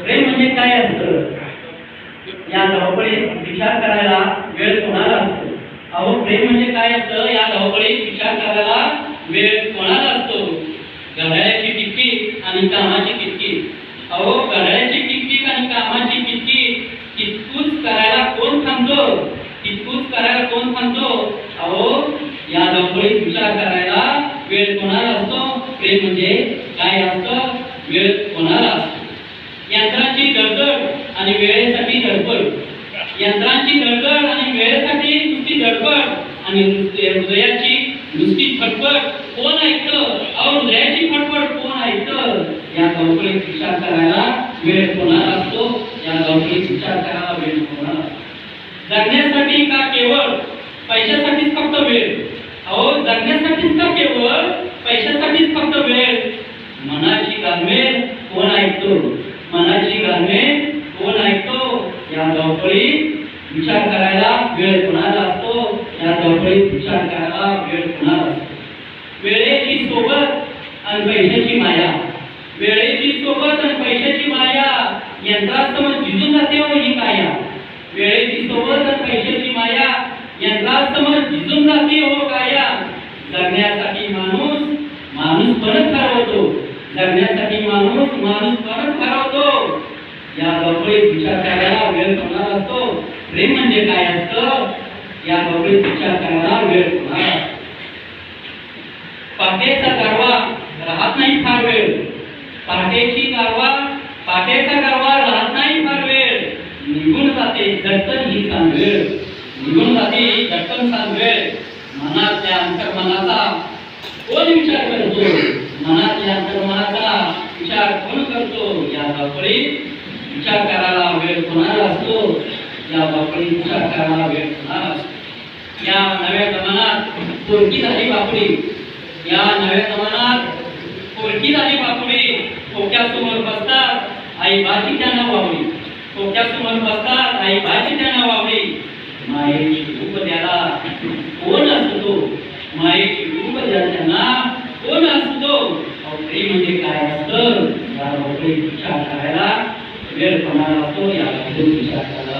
प्रेम म्हणजे काय असतं? या धावपळीत विचार करायला वेळ कोणाला असतो? अहो प्रेम म्हणजे काय असतं? या धावपळीत विचार करायला वेळ कोणाला असतो? घड्याळ्याची टिपकी आणि कामाची किटकिट अहो घड्याळ्याची टिकटिक आणि कामाची किटकिट कितकूच करायला कोण थांबतो? कितकूच करायला कोण थांबतो? अहो या धावपळीत विचार करायला वेळ कोणाला असतो? प्रेम म्हणजे काय असतं? वेळ कोणाला असतो? यंत्रांची धडधड आणि वेळेसाठी धडपड. यंत्रांची धडधड आणि वेळेसाठी नुसती धडपड आणि हृदयाची नुसती फटफट. कोण ऐकतं अहो हृदयाची फटफट कोण ऐकतं या धावपळीत विचार करायला वेळ कोणाला असतो? या धावपळीत विचार करायला वेळ कोणाला जगण्यासाठी का केवळ पैशासाठीच फक्त वेळ? अहो जगण्यासाठीच का केवळ पैशासाठीच फक्त वेळ? मनाची गालमेल कोण ऐकतो मनाची गाणे कोण ऐकतो या धावपळीत विचार करायला वेळ कोणाला असतो? या धावपळीत विचार करायला वेळ कोणाला असतो? वेळेची सोबत आणि पैशाची माया. वेळेची सोबत आणि पैशाची माया यंत्रासमोर झिजून जाते हो ही काया. वेळेची सोबत आणि पैशाची माया यंत्रासमोर झिजून जाते हो काया. जगण्यासाठी माणूस माणूस परत ठरवतो. करण्यासाठी माणूस माणूस बनत ठरवतो या बाबळीत विचार करायला वेळ होणार असतो? प्रेम म्हणजे काय असतं? या बाबळीत विचार करायला वेळ होणार पाटेचा पहाटेचा गारवा राहत नाही फार वेळ. पाटेची गारवा पाटेचा गारवा राहत नाही फार वेळ. निघून जाते झटकन ही सांग वेळ निघून जाते झटकन सांग वेळ मनातल्या अंतर्मनाचा कोण विचार करतो मनातल्या विचार कोण करतो? या धावपळीत विचार करायला वेळ कोणाला असतो? या धावपळीत विचार करायला वेळ कोणाला असतो? या नव्या जमान्यात पोरकी झाली बापडी. या नव्या जमान्यात पोरकी झाली बापडी. खोक्यासमोर बसतात आई बाजी त्यांना वावडी खोक्यासमोर बसतात आई बाजी त्यांना वावडी मायेची रूप द्याला कोण असतो? मायेची रूप द्या त्यांना कोण असतो अहो, प्रेम म्हणजे काय असतं या बाबतीत विचार करायला वेळ कोणाला असतो या विचार करायला